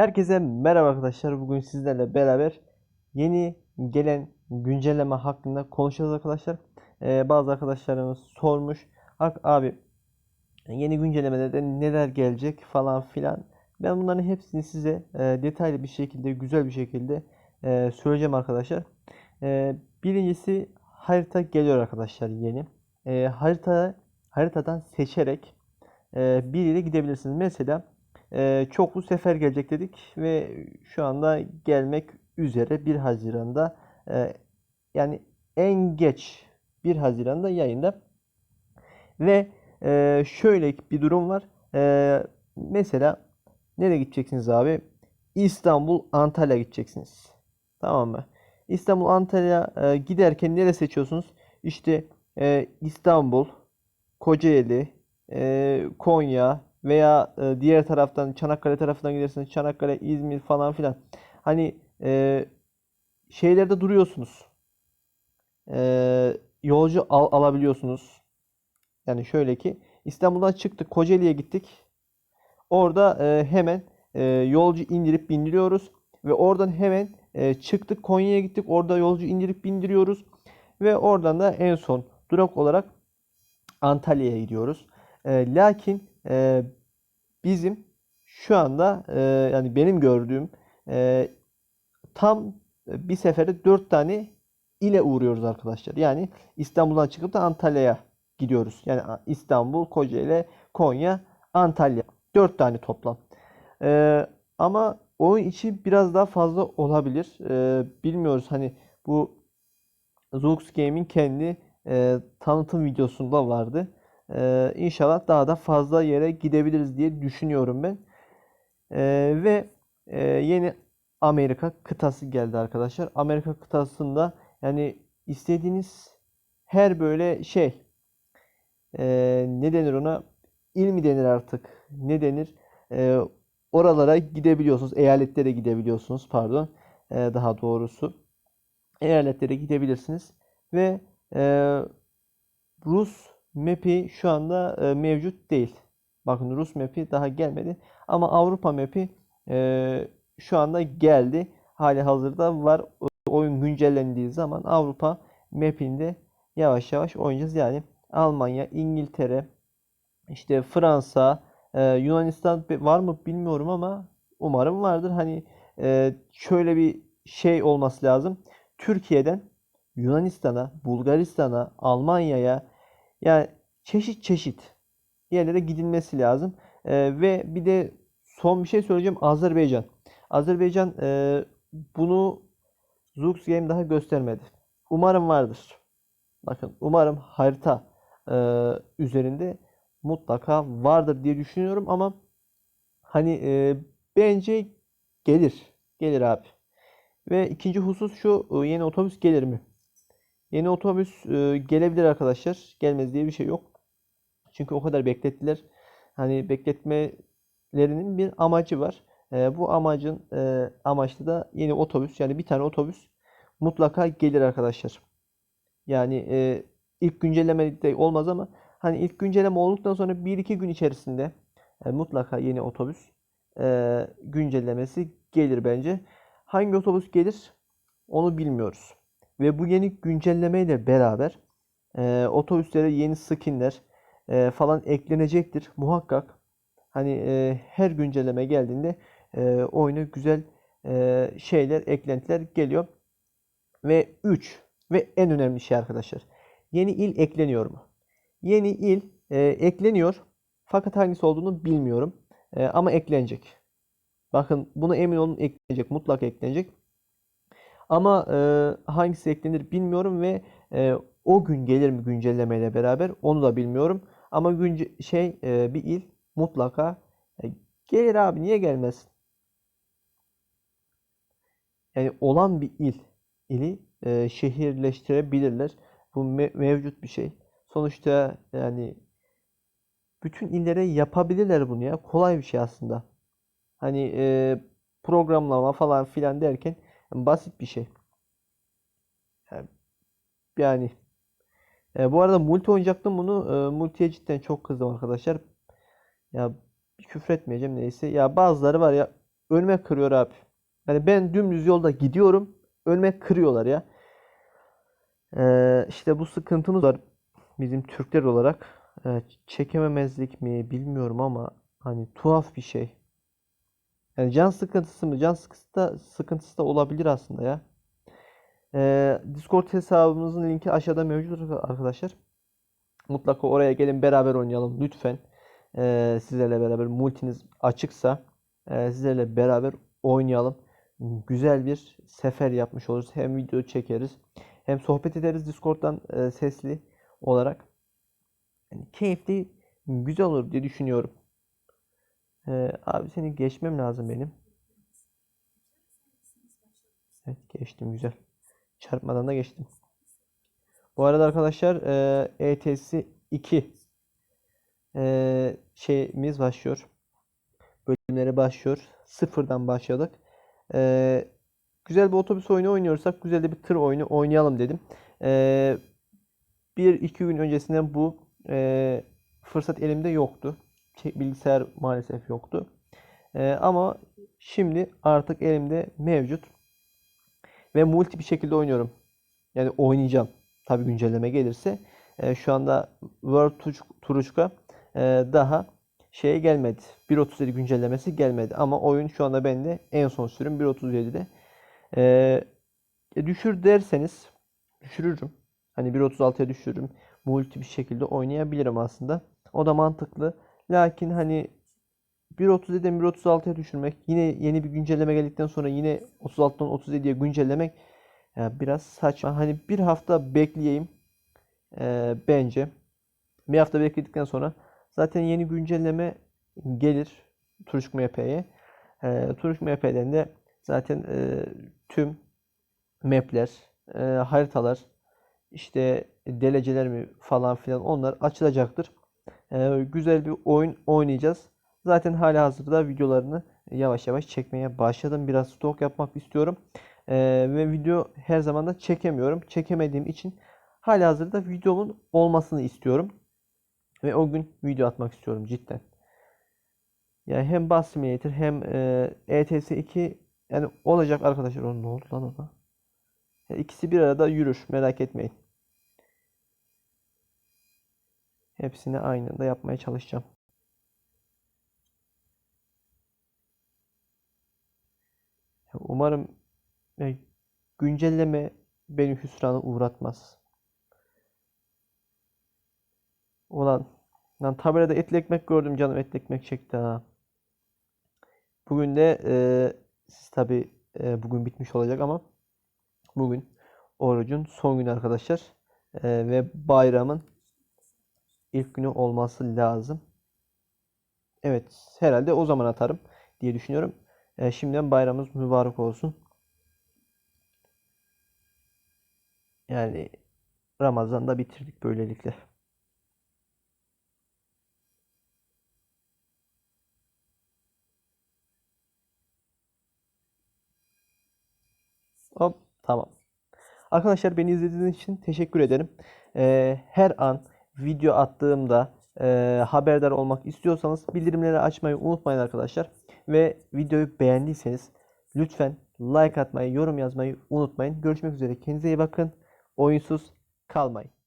Herkese merhaba arkadaşlar. Bugün sizlerle beraber yeni gelen güncelleme hakkında konuşacağız arkadaşlar. Ee, bazı arkadaşlarımız sormuş. Abi yeni güncellemelerde neler gelecek falan filan. Ben bunların hepsini size e, detaylı bir şekilde, güzel bir şekilde e, söyleyeceğim arkadaşlar. E, birincisi harita geliyor arkadaşlar yeni. E, harita haritadan seçerek e, bir yere gidebilirsiniz. Mesela e, çoklu sefer gelecek dedik ve şu anda gelmek üzere 1 Haziran'da e, yani en geç 1 Haziran'da yayında ve e, şöyle bir durum var. E, mesela nereye gideceksiniz abi? İstanbul, Antalya gideceksiniz. Tamam mı? İstanbul, Antalya giderken nereye seçiyorsunuz? İşte İstanbul, Kocaeli, Konya veya e, diğer taraftan Çanakkale tarafından giderseniz Çanakkale, İzmir falan filan. Hani e, şeylerde duruyorsunuz. E, yolcu al- alabiliyorsunuz. Yani şöyle ki İstanbul'dan çıktık Kocaeli'ye gittik. Orada e, hemen e, yolcu indirip bindiriyoruz ve oradan hemen e, çıktık Konya'ya gittik. Orada yolcu indirip bindiriyoruz ve oradan da en son durak olarak Antalya'ya gidiyoruz. E, lakin e, bizim şu anda e, yani benim gördüğüm e, tam bir seferde 4 tane ile uğruyoruz arkadaşlar. Yani İstanbul'dan çıkıp da Antalya'ya gidiyoruz. Yani İstanbul, Kocaeli, Konya, Antalya. 4 tane toplam. E, ama onun için biraz daha fazla olabilir. E, bilmiyoruz hani bu Zux Game'in kendi e, tanıtım videosunda vardı. E, inşallah daha da fazla yere gidebiliriz diye düşünüyorum ben. E, ve e, yeni Amerika kıtası geldi arkadaşlar. Amerika kıtasında yani istediğiniz her böyle şey e, ne denir ona il mi denir artık ne denir E, oralara gidebiliyorsunuz. Eyaletlere gidebiliyorsunuz pardon E, daha doğrusu eyaletlere gidebilirsiniz ve e, Rus map'i şu anda e, mevcut değil. Bakın Rus map'i daha gelmedi ama Avrupa map'i e, şu anda geldi. Hali hazırda var. Oyun güncellendiği zaman Avrupa map'inde yavaş yavaş oynayacağız. Yani Almanya, İngiltere, işte Fransa, e, Yunanistan var mı bilmiyorum ama umarım vardır. Hani e, şöyle bir şey olması lazım. Türkiye'den Yunanistan'a, Bulgaristan'a, Almanya'ya yani çeşit çeşit yerlere gidilmesi lazım. E, ve bir de son bir şey söyleyeceğim. Azerbaycan. Azerbaycan e, bunu Zux Game daha göstermedi. Umarım vardır. Bakın umarım harita e, üzerinde mutlaka vardır diye düşünüyorum ama hani e, bence gelir. Gelir abi. Ve ikinci husus şu e, yeni otobüs gelir mi? Yeni otobüs e, gelebilir arkadaşlar. Gelmez diye bir şey yok. Çünkü o kadar beklettiler. Hani bekletmelerinin bir amacı var. E, bu amacın e, amaçlı da yeni otobüs yani bir tane otobüs mutlaka gelir arkadaşlar. Yani e, ilk güncelleme de olmaz ama hani ilk güncelleme olduktan sonra 1-2 gün içerisinde e, mutlaka yeni otobüs e, güncellemesi gelir bence. Hangi otobüs gelir onu bilmiyoruz. Ve bu yeni güncelleme ile beraber e, otobüslere yeni skinler e, falan eklenecektir muhakkak. Hani e, her güncelleme geldiğinde e, oyuna güzel e, şeyler, eklentiler geliyor. Ve 3 ve en önemli şey arkadaşlar. Yeni il ekleniyor mu? Yeni il e, ekleniyor. Fakat hangisi olduğunu bilmiyorum. E, ama eklenecek. Bakın buna emin olun eklenecek. Mutlaka eklenecek. Ama e, hangisi eklenir bilmiyorum ve e, o gün gelir mi güncellemeyle beraber onu da bilmiyorum. Ama günce şey e, bir il mutlaka e, gelir abi niye gelmez? Yani olan bir il ili e, şehirleştirebilirler. Bu me- mevcut bir şey. Sonuçta yani bütün illere yapabilirler bunu ya. Kolay bir şey aslında. Hani e, programlama falan filan derken basit bir şey. Yani, yani e, bu arada multi oynayacaktım bunu. E, multiye cidden çok kızdım arkadaşlar. Ya küfür etmeyeceğim neyse. Ya bazıları var ya önüme kırıyor abi. Yani ben dümdüz yolda gidiyorum. Önüme kırıyorlar ya. Ee, işte bu sıkıntımız var bizim Türkler olarak. Ee, çekememezlik mi bilmiyorum ama hani tuhaf bir şey. Yani can sıkıntısı mı? Can sıkıntısı da, sıkıntısı da olabilir aslında ya. Ee, Discord hesabımızın linki aşağıda mevcut arkadaşlar. Mutlaka oraya gelin beraber oynayalım lütfen. Ee, sizlerle beraber multiniz açıksa e, sizlerle beraber oynayalım. Güzel bir sefer yapmış oluruz. Hem video çekeriz hem sohbet ederiz Discord'dan e, sesli olarak. Yani keyifli, güzel olur diye düşünüyorum. Ee, abi seni geçmem lazım benim. Evet geçtim güzel. Çarpmadan da geçtim. Bu arada arkadaşlar e, ETS 2 e, şeyimiz başlıyor. Bölümleri başlıyor. Sıfırdan başladık. E, güzel bir otobüs oyunu oynuyorsak güzel de bir tır oyunu oynayalım dedim. E, bir iki gün öncesinden bu e, fırsat elimde yoktu. Bilgisayar maalesef yoktu. E, ama şimdi artık elimde mevcut. Ve multi bir şekilde oynuyorum. Yani oynayacağım. Tabi güncelleme gelirse. E, şu anda World Turuçka e, daha şeye gelmedi. 1.37 güncellemesi gelmedi. Ama oyun şu anda bende en son sürüm 1.37'de. E, düşür derseniz düşürürüm. Hani 1.36'ya düşürürüm. Multi bir şekilde oynayabilirim aslında. O da mantıklı. Lakin hani 1.37'den 1.36'ya düşürmek yine yeni bir güncelleme geldikten sonra yine 36'dan 37'ye güncellemek ya biraz saçma. Hani bir hafta bekleyeyim e, bence. Bir hafta bekledikten sonra zaten yeni güncelleme gelir Turuşk MP'ye. E, Turuşk MP'den de zaten e, tüm map'ler, e, haritalar, işte deleceler mi falan filan onlar açılacaktır. E, güzel bir oyun oynayacağız. Zaten hala hazırda videolarını yavaş yavaş çekmeye başladım. Biraz stok yapmak istiyorum. Ee, ve video her zaman da çekemiyorum. Çekemediğim için hala hazırda videomun olmasını istiyorum. Ve o gün video atmak istiyorum cidden. Yani hem Bus Simulator hem e, ETS 2 yani olacak arkadaşlar. O ne oldu lan ona? Yani ikisi bir arada yürür. Merak etmeyin. Hepsini aynı anda yapmaya çalışacağım. Umarım güncelleme beni hüsrana uğratmaz. Ulan lan tabelada etli ekmek gördüm canım etli ekmek çekti ha. Bugün de e, siz tabi e, bugün bitmiş olacak ama bugün orucun son günü arkadaşlar. E, ve bayramın ilk günü olması lazım. Evet herhalde o zaman atarım diye düşünüyorum. E, şimdiden bayramımız mübarek olsun. Yani Ramazan'da bitirdik böylelikle. Hop tamam. Arkadaşlar beni izlediğiniz için teşekkür ederim. Ee, her an video attığımda e, haberdar olmak istiyorsanız bildirimleri açmayı unutmayın arkadaşlar. Ve videoyu beğendiyseniz lütfen like atmayı, yorum yazmayı unutmayın. Görüşmek üzere. Kendinize iyi bakın. Oyunsuz kalmayın.